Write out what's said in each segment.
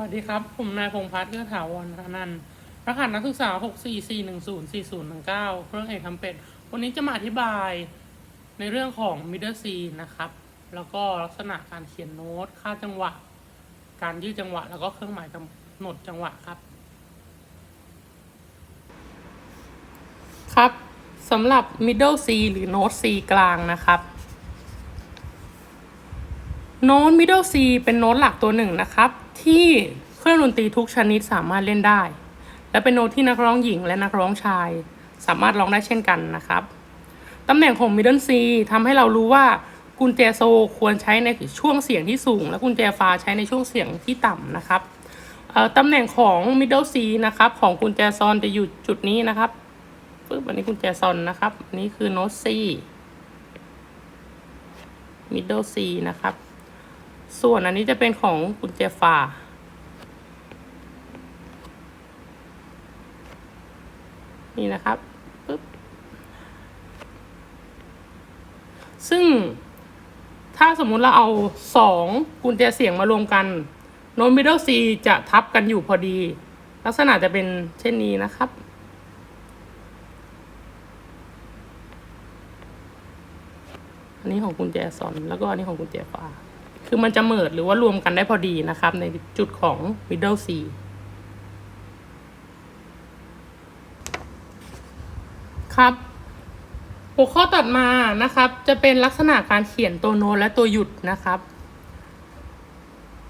วัสดีครับ ผมนายพงพัฒน์เกื้อถาวรธนันท์รหัสนักศึกษา 644104019 เครื่องเอกทำเป็ด วันนี้จะมาอธิบายในเรื่องของ middle C นะครับ แล้วก็ลักษณะการเขียนโน้ต ค่าจังหวะ การยืดจังหวะ แล้วก็เครื่องหมายกำหนดจังหวะครับ ครับสำหรับ middle C หรือโน้ต C กลางนะครับโน้ต middle C เป็นโน้ตหลักตัวหนึ่งนะครับ ที่เครื่องดนตรีทุกชนิดสามารถเล่นได้ และเป็นโน้ตที่นักร้องหญิงและนักร้องชาย สามารถร้องได้เช่นกันนะครับตำแหน่งของ middle C ทำให้เรารู้ว่ากุญแจโซควรใช้ในช่วงเสียงที่สูง และกุญแจฟาใช้ในช่วงเสียงที่ต่ำนะครับตำแหน่งของ middle C นะครับของกุญแจซอนจะอยู่จุดนี้นะครับปึ๊บอันนี้กุญแจซอนนะครับอันนี้คือโน้ต C middle C นะครับ ส่วนอันนี้จะเป็นของกุญแจฝา นี่นะครับปึ๊บซึ่งถ้าสมมุติเราเอาสองกุญแจเสียงมารวมกันโน้ต middle C จะทับกันอยู่พอดี ลักษณะจะเป็นเช่นนี้นะครับ อันนี้ของกุญแจซอนแล้วก็อันนี้ของกุญแจฝาคือมันจะเมิดหรือว่ารวมกันได้พอดีนะครับ ในจุดของ middle C ครับ หัวข้อตัดมานะครับ จะเป็นลักษณะการเขียนตัวโน้ตและตัวหยุดนะครับ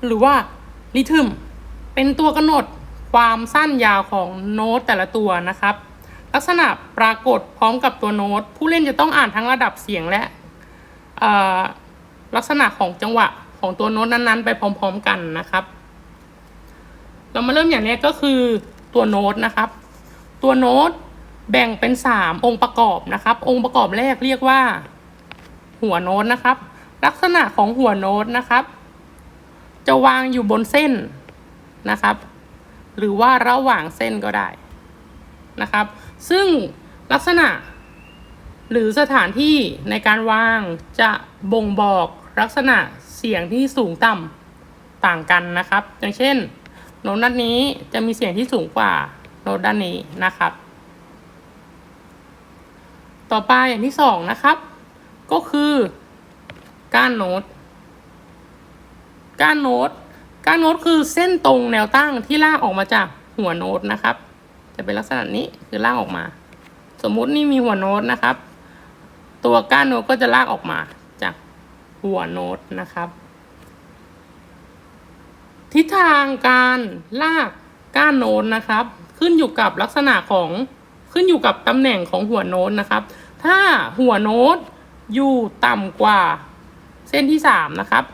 หรือว่าริทึมเป็นตัวกำหนดความสั้นยาวของโน้ตแต่ละตัวนะครับ ลักษณะปรากฏพร้อมกับตัวโน้ต ผู้เล่นจะต้องอ่านทั้งระดับเสียงและลักษณะของจังหวะของตัวโน้ตนั้นๆ ไปพร้อม ๆ กันนะครับ เรามาเริ่มอย่างแรกก็คือตัวโน้ตนะครับ ตัวโน้ต แบ่งเป็นสามองค์ประกอบนะครับ องค์ประกอบแรกเรียกว่า หัวโน้ตนะครับ ลักษณะของหัวโน้ตนะครับ จะวางอยู่บนเส้นนะครับ หรือว่าระหว่างเส้นก็ได้นะครับ ซึ่งลักษณะ หรือสถานที่ในการวางจะบ่งบอกลักษณะเสียงที่สูงต่ำต่างกันนะครับ อย่างเช่น โน้ตด้านนี้จะมีเสียงที่สูงกว่าโน้ตด้านนี้นะครับ ต่อไปอย่างที่สองนะครับ ก็คือก้านโน้ต ก้านโน้ต ก้านโน้ตคือเส้นตรงแนวตั้งที่ลากออกมาจากหัวโน้ตนะครับ จะเป็นลักษณะนี้คือลากออกมา สมมุตินี่มีหัวโน้ตนะครับ ตัวก้านโน้ตก็จะลากออกมาจากหัวโน้ตนะครับ ทิศทางการลากก้านโน้ตนะครับ ขึ้นอยู่กับลักษณะของขึ้นอยู่กับตำแหน่งของหัวโน้ตนะครับ ถ้าหัวโน้ตอยู่ต่ำกว่าเส้นที่สามนะครับ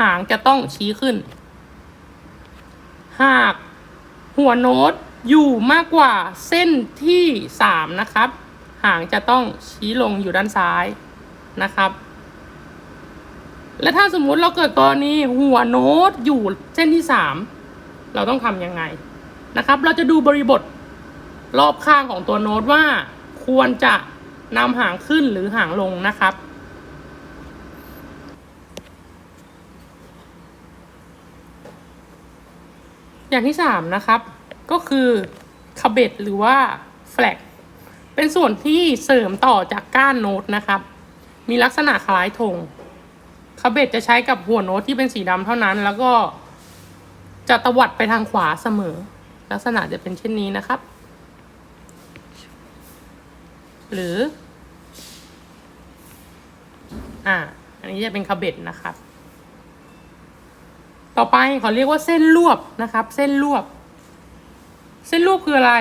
หางจะต้องชี้ขึ้น หากหัวโน้ตอยู่มากกว่าเส้นที่สามนะครับ หางจะต้องชี้ลงอยู่ด้านซ้ายนะครับ และถ้าสมมุติเราเกิดกรณีหัวโน้ตอยู่เส้นที่สามเราต้องทำยังไงนะครับ เราจะดูบริบทรอบข้างของตัวโน้ตว่าควรจะ นำหางขึ้นหรือหางลงนะครับ อย่างที่สามนะครับ ก็คือคาเบตหรือว่าแฟลกเป็นส่วนที่เสริมต่อจากก้านโน้ตนะครับ มีลักษณะคล้ายธงคาเบตจะใช้กับหัวโน้ตที่เป็นสีดำเท่านั้น แล้วก็จะตวัดไปทางขวาเสมอ ลักษณะจะเป็นเช่นนี้นะครับ หรือ อ่า อันนี้จะเป็นคาเบตนะครับ ต่อไปเขาเรียกว่าเส้นรวบนะครับ เส้นรวบ เส้นรวบคืออะไร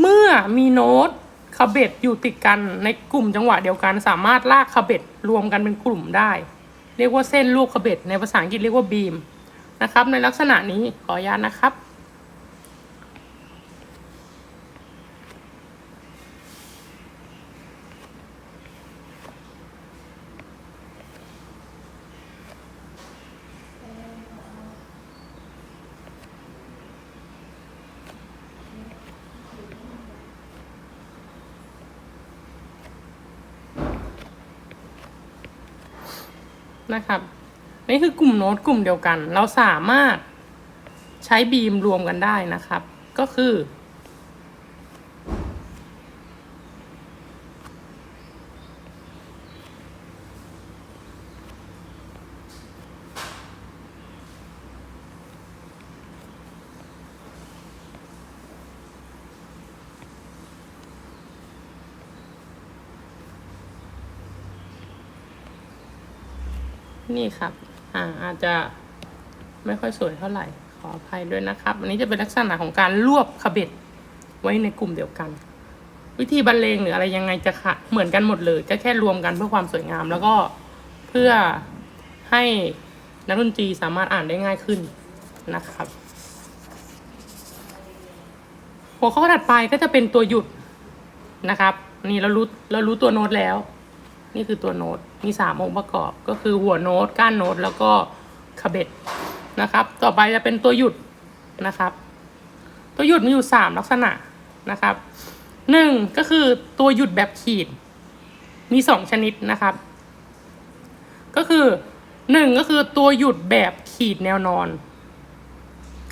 เมื่อมีโน้ตคาเบตอยู่ติดกันในกลุ่มจังหวะเดียวกัน สามารถลากคาเบตรวมกันเป็นกลุ่มได้ เรียกว่าเส้นรวบคาเบตในภาษาอังกฤษเรียกว่าบีมนะครับ ในลักษณะนี้ขออนุญาตนะครับ นะครับ นี่คือกลุ่มโน้ตกลุ่มเดียวกัน เราสามารถใช้บีมรวมกันได้นะครับ ก็คือ นี่ครับ อ่าอาจจะไม่ค่อยสวยเท่าไหร่ ขออภัยด้วยนะครับ อันนี้จะเป็นลักษณะของการรวบขเบ็ดไว้ในกลุ่มเดียวกัน วิธีบรรเลงหรืออะไรยังไงจะค่ะเหมือนกันหมดเลยจะแค่รวมกันเพื่อความสวยงาม แล้วก็เพื่อให้นักดนตรีสามารถอ่านได้ง่ายขึ้นนะครับ หัวข้อถัดไปก็จะเป็นตัวหยุดนะครับ นี่เรารู้เรารู้ตัวโน้ตแล้ว นี่คือตัวโน้ตมีสามองค์ประกอบก็คือหัวโน้ตก้านโน้ตแล้วก็ขเบ็ดนะครับ ต่อไปจะเป็นตัวหยุดนะครับ ตัวหยุดมีอยู่สามลักษณะนะครับหนึ่งก็คือตัวหยุดแบบขีด มีสองชนิดนะครับ ก็คือหนึ่งก็คือตัวหยุดแบบขีดแนวนอน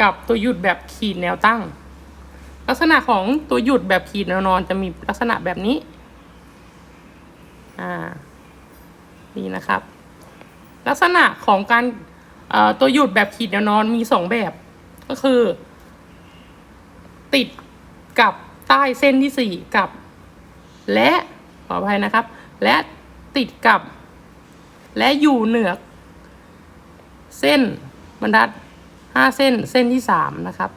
กับตัวหยุดแบบขีดแนวตั้ง ลักษณะของตัวหยุดแบบขีดแนวนอนจะมีลักษณะแบบนี้ อ่านี่นะครับ ลักษณะของการตัวหยุดแบบขีดแนวนอนมีสองแบบ ก็คือ ติดกับใต้เส้นที่สี่กับ และขออภัยนะครับ และติดกับ และอยู่เหนือ เส้นบรรทัดห้าเส้นเส้นที่สามนะครับ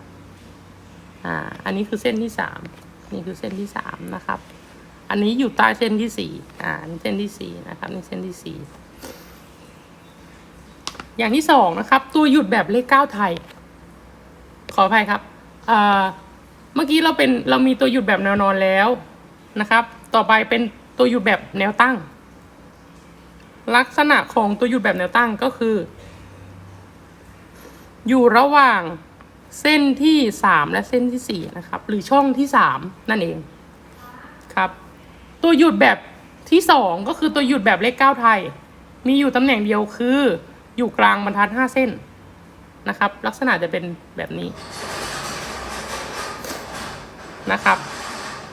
อ่า อันนี้คือเส้นที่สามนี่คือเส้นที่สามนะครับ อันนี้อยู่ใต้เส้นที่สี่อ่าเส้นที่สี่นะครับนี่เส้นที่สี่อย่างที่สองนะครับ ตัวหยุดแบบเลขเก้าไทย ขออภัยครับอ่าเมื่อกี้เราเป็นเรามีตัวหยุดแบบแนวนอนแล้วนะครับ ต่อไปเป็นตัวหยุดแบบแนวตั้ง ลักษณะของตัวหยุดแบบแนวตั้งก็คือ อยู่ระหว่างเส้นที่สามและเส้นที่สี่นะครับ หรือช่องที่สามนั่นเอง ตัวหยุดแบบที่สองก็คือตัวหยุดแบบเลขเก้าไทย มีอยู่ตำแหน่งเดียวคืออยู่กลางบรรทัดห้าเส้นนะครับ ลักษณะจะเป็นแบบนี้นะครับ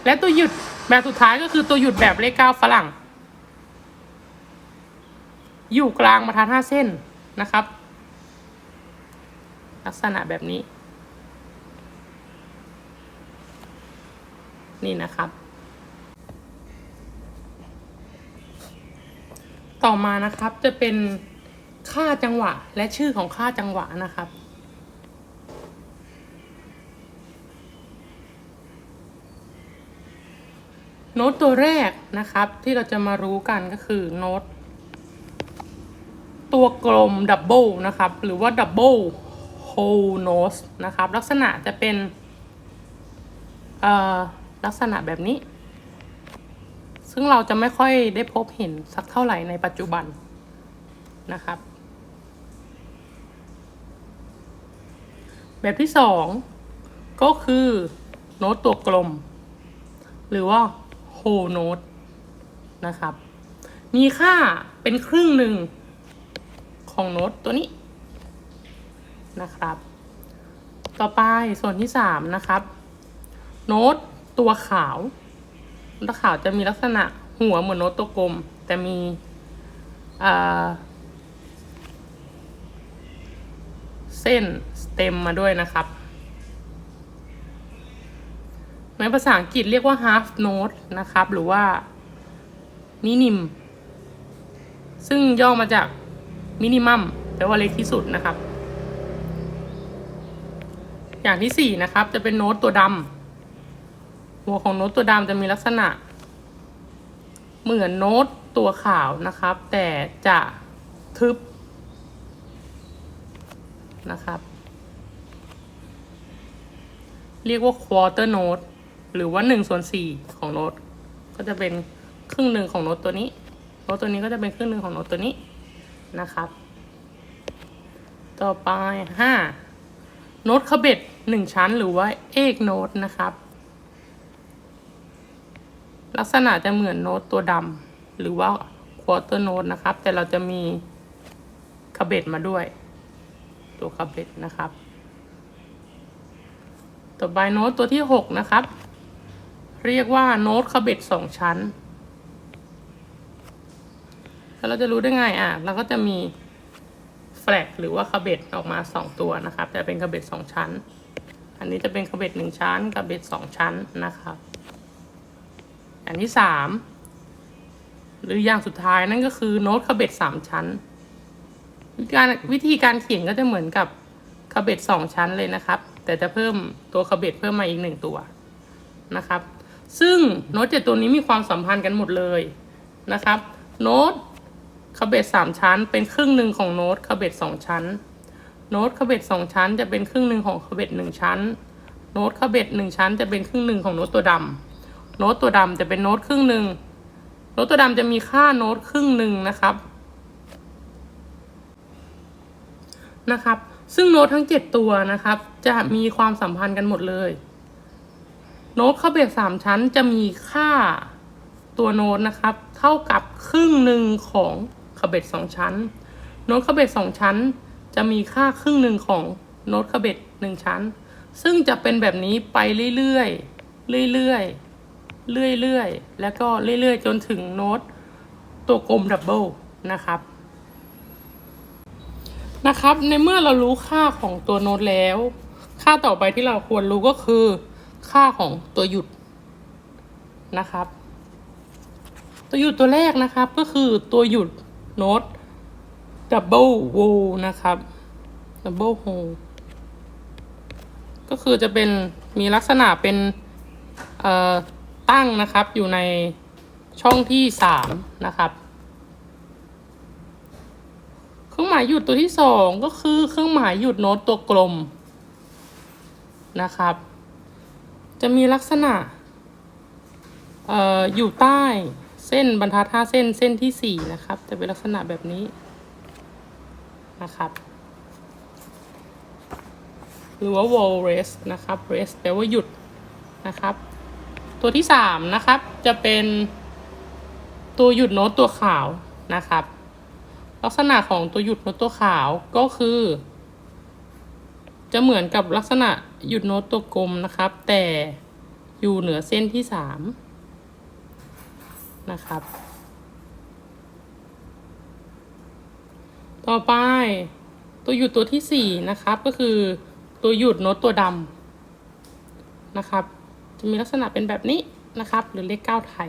และตัวหยุดแบบสุดท้ายก็คือตัวหยุดแบบเลขเก้าฝรั่ง อยู่กลางบรรทัดห้าเส้นนะครับ ลักษณะแบบนี้ นี่นะครับ ต่อมานะครับจะเป็นค่าจังหวะและชื่อของค่าจังหวะนะครับ โน้ตตัวแรกนะครับที่เราจะมารู้กันก็คือโน้ตตัวกลมดับเบิลนะครับ หรือว่าดับเบิลโฮโนสนะครับ ลักษณะจะเป็นลักษณะแบบนี้ ซึ่งเราจะไม่ค่อยได้พบเห็นสักเท่าไหร่ในปัจจุบันนะครับ แบบที่สองก็คือโน้ตตัวกลม หรือว่าโฮโน้ตนะครับ มีค่าเป็นครึ่งหนึ่งของโน้ตตัวนี้นะครับ ต่อไปส่วนที่สามนะครับ โน้ตตัวขาว โน้ตขาวจะมีลักษณะหัวเหมือนโน้ตตัวกลม แต่มีเส้นสเต็มมาด้วยนะครับ ในภาษาอังกฤษเรียกว่า half note นะครับ หรือว่ามินิม ซึ่งย่อมาจากมินิมัมแปลว่าเล็กที่สุดนะครับ อย่างที่สี่นะครับ จะเป็นโน้ตตัวดำ หัวของโน้ตตัวดำจะมีลักษณะ เหมือนโน้ตตัวขาวนะครับ แต่จะทึบนะครับ เรียกว่า quarter note หรือว่าหนึ่งส่วนสี่ของโน้ตก็จะเป็นครึ่งหนึ่งของโน้ตตัวนี้โน้ตตัวนี้ก็จะเป็นครึ่งหนึ่งของโน้ตตัวนี้นะครับ ต่อไปห้าโน้ตขเบ็ดหนึ่งชั้นหรือว่าเอกโน้ตนะครับ ลักษณะจะเหมือนโน้ตตัวดำหรือว่า quarter note นะครับ แต่เราจะมีขเบ็ดมาด้วย ตัวขเบ็ดนะครับ ต่อไปโน้ตตัวที่หกนะครับ เรียกว่าโน้ตคาเบตสองชั้นแล้วเราจะรู้ได้ไงอะเราก็จะมีแฟลกหรือว่าคาเบตออกมาสองตัวนะครับ แต่เป็นคาเบตสองชั้น อันนี้จะเป็นคาเบตหนึ่งชั้นคาเบตสองชั้นนะครับ อันที่สามหรืออย่างสุดท้ายนั่นก็คือโน้ตคาเบตสามชั้น วิธีการวิธีการเขียนก็จะเหมือนกับคาเบตสองชั้นเลยนะครับ แต่จะเพิ่มตัวคาเบตเพิ่มมาอีกหนึ่งตัวนะครับ ซึ่งโน้ตเจ็ดตัวนี้มีความสัมพันธ์กันหมดเลยนะครับ โน้ตคาเบตสามชั้น เป็นครึ่งหนึ่งของโน้ตคาเบตสองชั้น โน้ตคาเบตสองชั้น จะเป็นครึ่งหนึ่งของคาเบตหนึ่งชั้น โน้ตคาเบตหนึ่งชั้น จะเป็นครึ่งหนึ่งของโน้ตตัวดำ โน้ตตัวดำจะเป็นโน้ตครึ่งหนึ่งโน้ตตัวดำจะมีค่าโน้ตครึ่งหนึ่งนะครับนะครับ ซึ่งโน้ตทั้ง 7 ตัวนะครับ จะมีความสัมพันธ์กันหมดเลย โน้ตคาเบตสามชั้นจะมีค่าตัวโน้ตนะครับ เท่ากับครึ่งหนึ่งของคาเบตสองชั้น โน้ตคาเบตสองชั้น จะมีค่าครึ่งหนึ่งของโน้ตคาเบตหนึ่งชั้น ซึ่งจะเป็นแบบนี้ไปเรื่อยๆเรื่อยๆ เรื่อยๆ แล้วก็เรื่อยๆ จนถึงโน้ตตัวกลมดับเบิลนะครับ นะครับ ในเมื่อเรารู้ค่าของตัวโน้ตแล้ว ค่าต่อไปที่เราควรรู้ก็คือ ค่าของตัวหยุดนะครับ ตัวหยุดตัวแรกนะครับก็คือตัวหยุดโน้ตดับเบิลโวนะครับดับเบิลโฮก็คือจะเป็นมีลักษณะเป็นเอ่อ ตั้งนะครับอยู่ในช่องที่สามนะครับ เครื่องหมายหยุดตัวที่สองก็คือเครื่องหมายหยุดโน้ตตัวกลมนะครับ จะมีลักษณะอออยู่ใต้เส้นบรรทัดห้าเส้นเส้นที่สี่นะครับ จะเป็นลักษณะแบบนี้นะครับ หรือว่า wall rest นะครับ rest แปลว่าหยุดนะครับ ตัวที่สามนะครับ จะเป็นตัวหยุดโน้ตตัวขาวนะครับ ลักษณะของตัวหยุดโน้ตตัวขาวก็คือ จะเหมือนกับลักษณะหยุดโน้ตตัวกลมนะครับ แต่อยู่เหนือเส้นที่สามนะครับ ต่อไปตัวหยุดตัวที่สี่นะครับก็คือตัวหยุดโน้ตตัวดำนะครับ จะมีลักษณะเป็นแบบนี้นะครับ หรือเลขเก้าไทย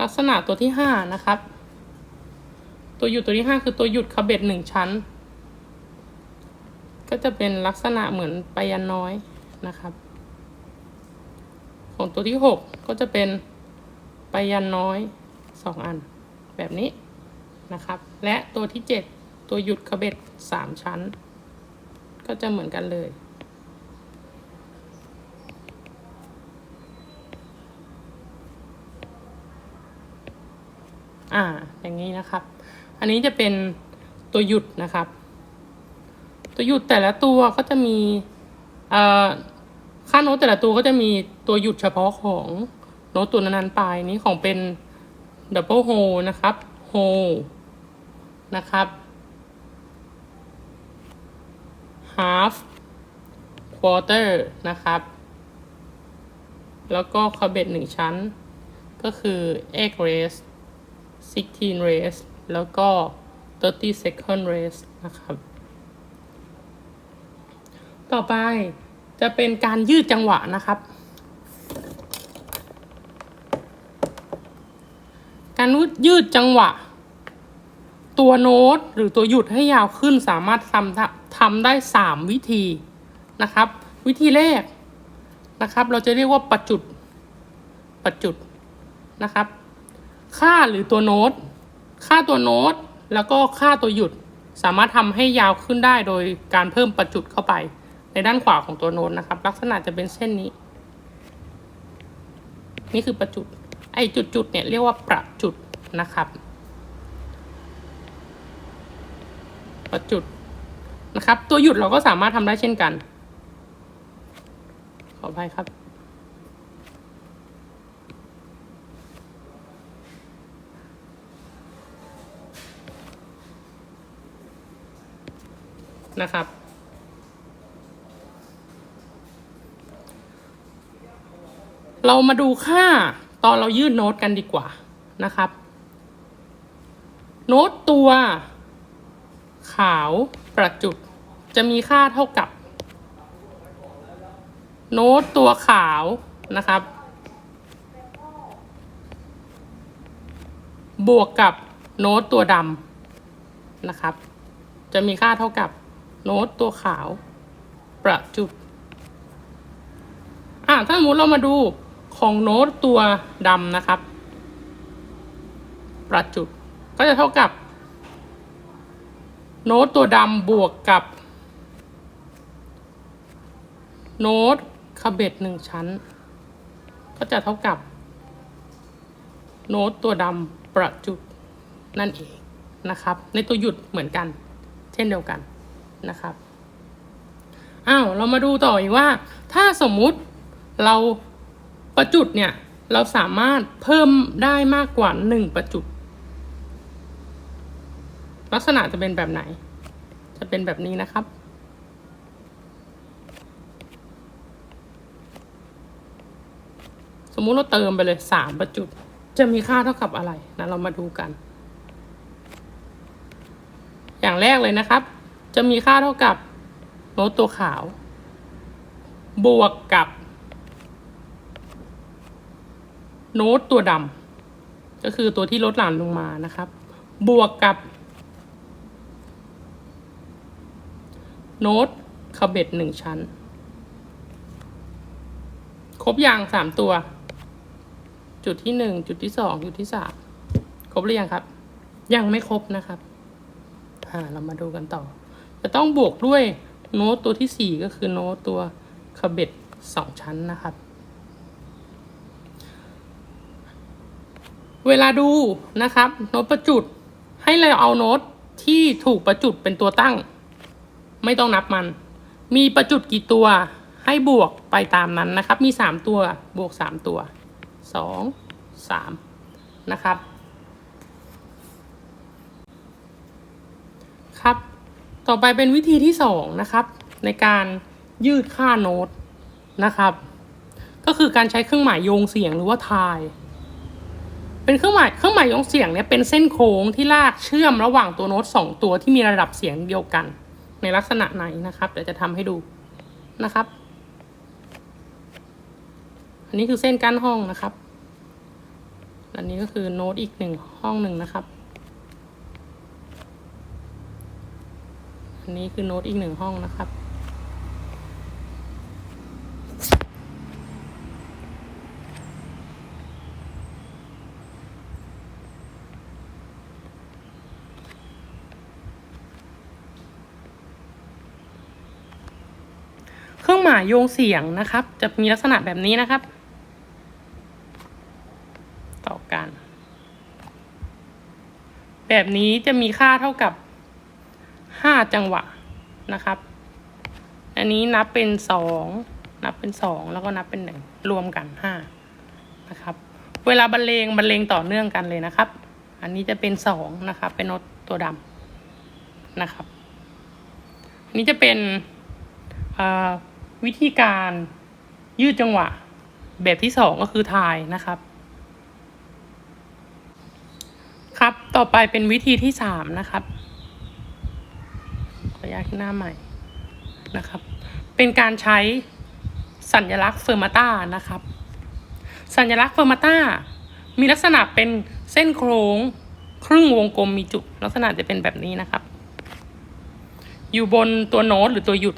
ลักษณะตัวที่ห้านะครับ ตัวหยุดตัวที่ห้าคือตัวหยุดคาเบตหนึ่งชั้น ก็จะเป็นลักษณะเหมือนไปยันน้อยนะครับ ของตัวที่หกก็จะเป็นไปยันน้อยสองอัน แบบนี้นะครับ และตัวที่เจ็ดตัวหยุดคาเบตสามชั้น ก็จะเหมือนกันเลย อ่า อย่างนี้นะครับ อันนี้จะเป็นตัวหยุดนะครับ ตัวหยุดแต่ละตัวก็จะมีเอ่อค่าโน้ตแต่ละตัวก็จะมีตัวหยุดเฉพาะของโน้ตตัวนั้นๆไปนี้ของเป็นดับเบิลโฮนะครับโฮนะครับ half quarter นะครับ แล้วก็คาเบตหนึ่งชั้น ก็คือ egg race 16 race แล้วก็ 30 second race นะครับ ต่อไปจะเป็นการยืดจังหวะนะครับ การยืดจังหวะ ตัวโน้ตหรือตัวหยุดให้ยาวขึ้นสามารถทำทำได้ 3 วิธีนะครับ วิธีแรกนะครับ เราจะเรียกว่าประจุดประจุดนะครับ ค่าหรือตัวโน้ต ค่าตัวโน้ต แล้วก็ค่าตัวหยุด สามารถทำให้ยาวขึ้นได้โดยการเพิ่มประจุดเข้าไป ในด้านขวาของตัวโน้ตนะครับ ลักษณะจะเป็นเส้นนี้ นี่คือประจุด ไอ้จุดๆเนี่ยเรียกว่าประจุดนะครับ ประจุดนะครับ ตัวหยุดเราก็สามารถทำได้เช่นกัน ขออภัยครับ นะครับ เรามาดูค่าตอนเรายื่นโน้ตกันดีกว่านะครับ โน้ตตัว ขาวประจุด จะมีค่าเท่ากับ โน้ตตัวขาวนะครับ บวกกับโน้ตตัวดำนะครับ จะมีค่าเท่ากับ โน้ตตัวขาว ประจุดอะถ้าสมมติเรามาดูของโน้ตตัวดำนะครับ ประจุดก็จะเท่ากับ โน้ตตัวดำบวกกับ โน้ตคาเบตหนึ่งชั้น ก็จะเท่ากับ โน้ตตัวดำประจุดนั่นเองนะครับ ในตัวหยุดเหมือนกัน เช่นเดียวกัน นะครับอ้าวเรามาดูต่ออีกว่า ถ้าสมมุติเราประจุดเนี่ยเราสามารถเพิ่มได้มากกว่าหนึ่งประจุด ลักษณะจะเป็นแบบไหน จะเป็นแบบนี้นะครับ สมมุติเราเติมไปเลยสามประจุด จะมีค่าเท่ากับอะไรนะเรามาดูกัน อย่างแรกเลยนะครับ จะมีค่าเท่ากับโน้ตตัวขาว บวกกับ โน้ตตัวดำก็คือตัวที่ลดหลั่นลงมานะครับ บวกกับ โน้ตคาเบตหนึ่งชั้น ครบอย่างสามตัว จุดที่หนึ่งจุดที่สองจุดที่สามครบหรือยังครับ ยังไม่ครบนะครับ อ่า เรามาดูกันต่อ จะต้องบวกด้วยโน้ตตัวที่สี่ก็คือโน้ตตัวคาเบตสองชั้นนะครับ เวลาดูนะครับโน้ตประจุดให้เราเอาโน้ตที่ถูกประจุดเป็นตัวตั้ง ไม่ต้องนับมัน มีประจุดกี่ตัวให้บวกไปตามนั้นนะครับ มีสามตัวบวกสามตัวสองสามนะครับ ครับ ต่อไปเป็นวิธีที่สองนะครับ ในการยืดค่าโน้ตนะครับ ก็คือการใช้เครื่องหมายโยงเสียงหรือว่าทาย เป็นเครื่องหมายเครื่องหมายโยงเสียงเนี่ยเป็นเส้นโค้งที่ลากเชื่อมระหว่างตัวโน้ตสองตัวที่มีระดับเสียงเดียวกัน ในลักษณะไหนนะครับเดี๋ยวจะทำให้ดูนะครับ อันนี้คือเส้นกั้นห้องนะครับ อันนี้ก็คือโน้ตอีกหนึ่งห้องหนึ่งนะครับ นี้คือโน้ตอีกหนึ่งห้องนะครับ เครื่องหมายโยงเสียงนะครับ จะมีลักษณะแบบนี้นะครับ ต่อกัน แบบนี้จะมีค่าเท่ากับ ห้าจังหวะนะครับ อันนี้นับเป็นสองนับเป็นสองแล้วก็นับเป็นหนึ่งรวมกันห้านะครับ เวลาบรรเลงบรรเลงต่อเนื่องกันเลยนะครับ อันนี้จะเป็นสองนะครับ เป็นโน้ตตัวดำนะครับ อันนี้จะเป็นวิธีการยืดจังหวะ แบบที่สองก็คือทายนะครับ ครับต่อไปเป็นวิธีที่สามนะครับ ขออนุญาขึ้นหน้าใหม่นะครับ เป็นการใช้สัญลักษณ์เฟอร์มาต้านะครับ สัญลักษณ์เฟอร์มาต้ามีลักษณะเป็นเส้นโค้งครึ่งวงกลมมีจุดลักษณะจะเป็นแบบนี้นะครับ อยู่บนตัวโน้ตหรือตัวหยุด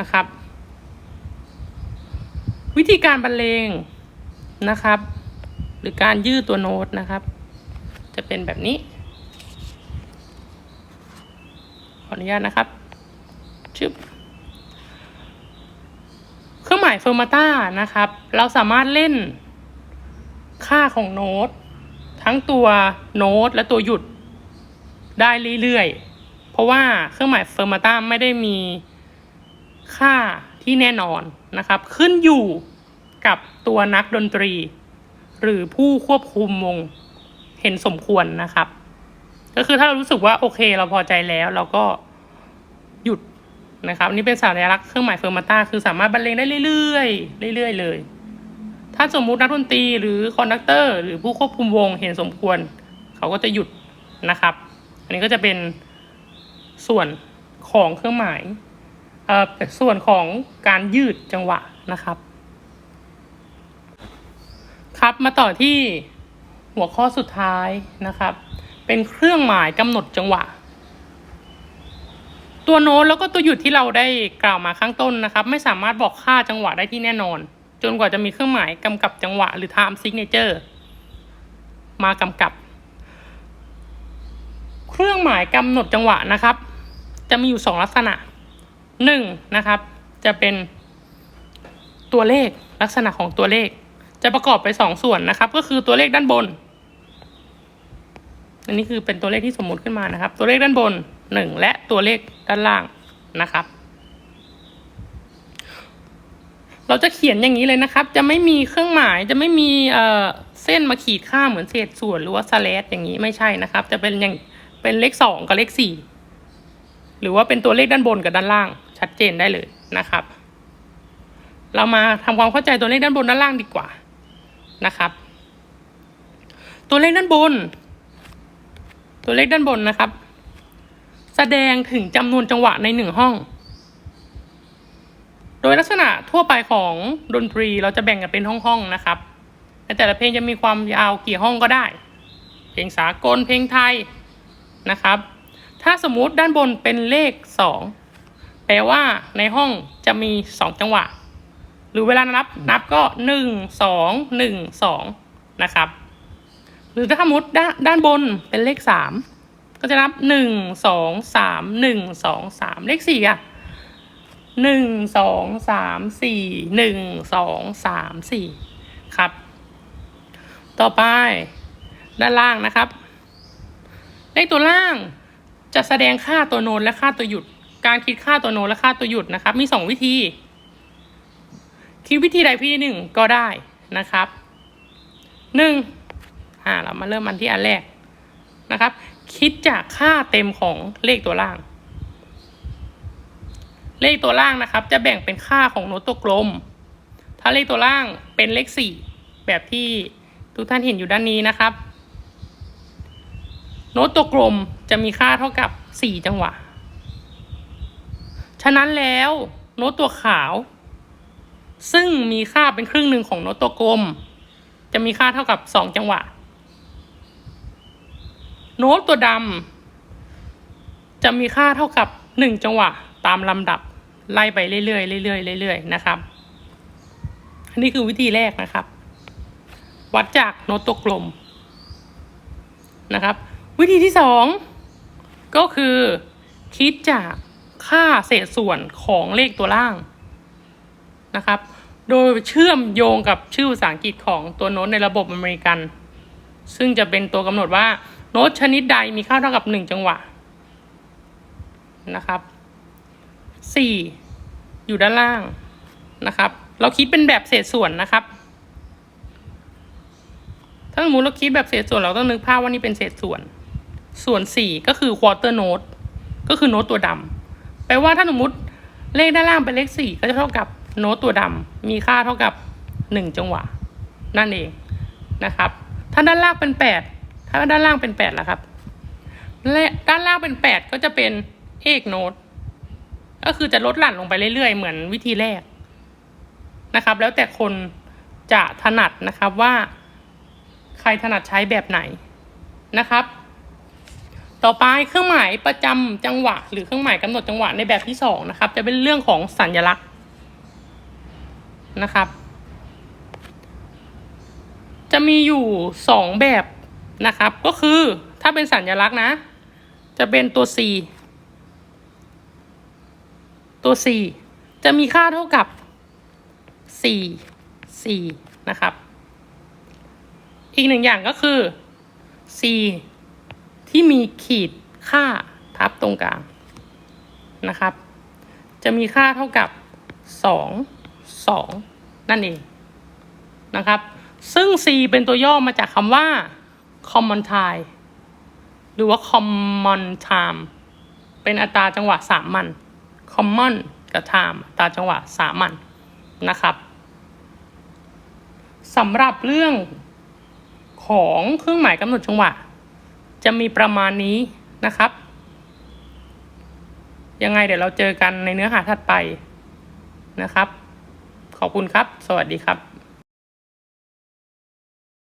นะครับ วิธีการบรรเลงนะครับ หรือการยืดตัวโน้ตนะครับ จะเป็นแบบนี้ ขออนุญาตนะครับชึบเครื่องหมายเฟอร์มาต้านะครับ เราสามารถเล่นค่าของโน้ต ทั้งตัวโน้ตและตัวหยุดได้เรื่อยๆ เพราะว่าเครื่องหมายเฟอร์มาต้าไม่ได้มีค่าที่แน่นอนนะครับ ขึ้นอยู่กับตัวนักดนตรี หรือผู้ควบคุมวงเห็นสมควรนะครับ ก็คือถ้าเรารู้สึกว่าโอเค เราพอใจแล้วเราก็หยุดนะครับนนี่เป็นสัญลักษณ์เครื่องหมายเฟอร์มาต้าคือสามารถบรรเลงได้เรื่อยๆเรื่อยๆเลย ถ้าสมมุตินักดนตรีหรือคอนดักเตอร์หรือผู้ควบคุมวงเห็นสมควร เขาก็จะหยุดนะครับ อันนี้ก็จะเป็นส่วนของเครื่องหมายเอ่อส่วนของการยืดจังหวะนะครับ ครับมาต่อที่หัวข้อสุดท้ายนะครับ เป็นเครื่องหมายกำหนดจังหวะ ตัวโน้ตแล้วก็ตัวหยุดที่เราได้กล่าวมาข้างต้นนะครับ ไม่สามารถบอกค่าจังหวะได้ที่แน่นอน จนกว่าจะมีเครื่องหมายกำกับจังหวะ หรือ time signature มากำกับ เครื่องหมายกำหนดจังหวะนะครับ จะมีอยู่สองลักษณะหนึ่งนะครับ จะเป็นตัวเลขลักษณะของตัวเลข จะประกอบไปสองส่วนนะครับ ก็คือตัวเลขด้านบน อันนี้คือเป็นตัวเลขที่สมมุติขึ้นมานะครับ ตัวเลขด้านบนหนึ่งและตัวเลขด้านล่างนะครับ เราจะเขียนอย่างนี้เลยนะครับ จะไม่มีเครื่องหมายจะไม่มีเอ่อเส้นมาขีดค่าเหมือนเศษส่วนหรือว่าสแลชอย่างนี้ไม่ใช่นะครับ จะเป็นอย่างเป็นเลขสองกับเลขสี่หรือว่าเป็นตัวเลขด้านบนกับด้านล่าง ชัดเจนได้เลยนะครับ เรามาทำความเข้าใจตัวเลขด้านบนด้านล่างดีกว่านะครับ ตัวเลขด้านบน ตัวเลขด้านบนนะครับ แสดงถึงจำนวนจังหวะในหนึ่งห้อง โดยลักษณะทั่วไปของดนตรีเราจะแบ่งกันเป็นห้องๆนะครับในแต่ละเพลงจะมีความยาวกี่ห้องก็ได้ เพลงสากลเพลงไทยนะครับ ถ้าสมมุติด้านบนเป็นเลขสองแปลว่าในห้องจะมีสองจังหวะ หรือเวลานับนับก็หนึ่งสองหนึ่งสองนะครับ หรือถ้าสมมติด้านด้านบนเป็นเลขสามก็จะนับหนึ่งสองสามหนึ่งสองสามเลขสี่อะหนึ่งสองสามสี่หนึ่งสองสามสี่ครับ ต่อไปด้านล่างนะครับ เลขตัวล่างจะแสดงค่าตัวโน้ตและค่าตัวหยุด การคิดค่าตัวโน้ตและค่าตัวหยุดนะครับ มีสองวิธี คิดวิธีใดวิธีหนึ่งก็ได้นะครับหนึ่ง อ่าเรามาเริ่มมันที่อันแรกนะครับ คิดจากค่าเต็มของเลขตัวล่าง เลขตัวล่างนะครับ จะแบ่งเป็นค่าของโน้ตตัวกลม ถ้าเลขตัวล่างเป็นเลขสี่แบบที่ทุกท่านเห็นอยู่ด้านนี้นะครับ โน้ตตัวกลมจะมีค่าเท่ากับสี่จังหวะ ฉะนั้นแล้วโน้ตตัวขาว ซึ่งมีค่าเป็นครึ่งหนึ่งของโน้ตตัวกลม จะมีค่าเท่ากับสองจังหวะ โน้ตตัวดำจะมีค่าเท่ากับหนึ่งจังหวะ ตามลำดับไล่ไปเรื่อยๆเรื่อยๆเรื่อยๆนะครับ อันนี้คือวิธีแรกนะครับ วัดจากโน้ตตัวกลมนะครับ วิธีที่สองก็คือคิดจากค่าเศษส่วนของเลขตัวล่างนะครับ โดยเชื่อมโยงกับชื่อภาษาอังกฤษของตัวโน้ตในระบบอเมริกัน ซึ่งจะเป็นตัวกำหนดว่า โน้ตชนิดใดมีค่าเท่ากับหนึ่งจังหวะนะครับสี่อยู่ด้านล่างนะครับ เราคิดเป็นแบบเศษส่วนนะครับ ถ้าสมมติเราคิดแบบเศษส่วนเราต้องนึกภาพว่านี่เป็นเศษส่วน ส่วนสี่ก็คือ quarter note ก็คือโน้ตตัวดำแปลว่าถ้าสมมติเลขด้านล่างเป็นเลขสี่ก็จะเท่ากับโน้ตตัวดำมีค่าเท่ากับหนึ่งจังหวะ นั่นเองนะครับ ถ้าด้านล่างเป็นแปด ถ้าด้านล่างเป็นแปดล่ะครับ และด้านล่างเป็นแปดก็จะเป็นเอกโน้ตก็คือจะลดหลั่นลงไปเรื่อยๆ เหมือนวิธีแรกนะครับ แล้วแต่คนจะถนัดนะครับว่า ใครถนัดใช้แบบไหนนะครับ ต่อไปเครื่องหมายประจำจังหวะ หรือเครื่องหมายกำหนดจังหวะในแบบที่สองนะครับ จะเป็นเรื่องของสัญลักษณ์นะครับ จะมีอยู่สองแบบ นะครับ ก็คือถ้าเป็นสัญลักษณ์นะ จะเป็นตัว C ตัว C จะมีค่าเท่ากับ 4 4 นะครับ อีกหนึ่งอย่างก็คือ C ที่มีขีดค่าทับตรงกลางนะครับ จะมีค่าเท่ากับ 2 2 นั่นเองนะครับ ซึ่ง C เป็นตัวย่อมาจากคำว่า common time หรือว่า common time เป็นอัตราจังหวะสามัญ common กับ time อัตราจังหวะสามัญนะครับสำหรับเรื่องของเครื่องหมายกำหนดจังหวะ จะมีประมาณนี้นะครับ ยังไงเดี๋ยวเราเจอกันในเนื้อหาถัดไปนะครับ ขอบคุณครับ สวัสดีครับ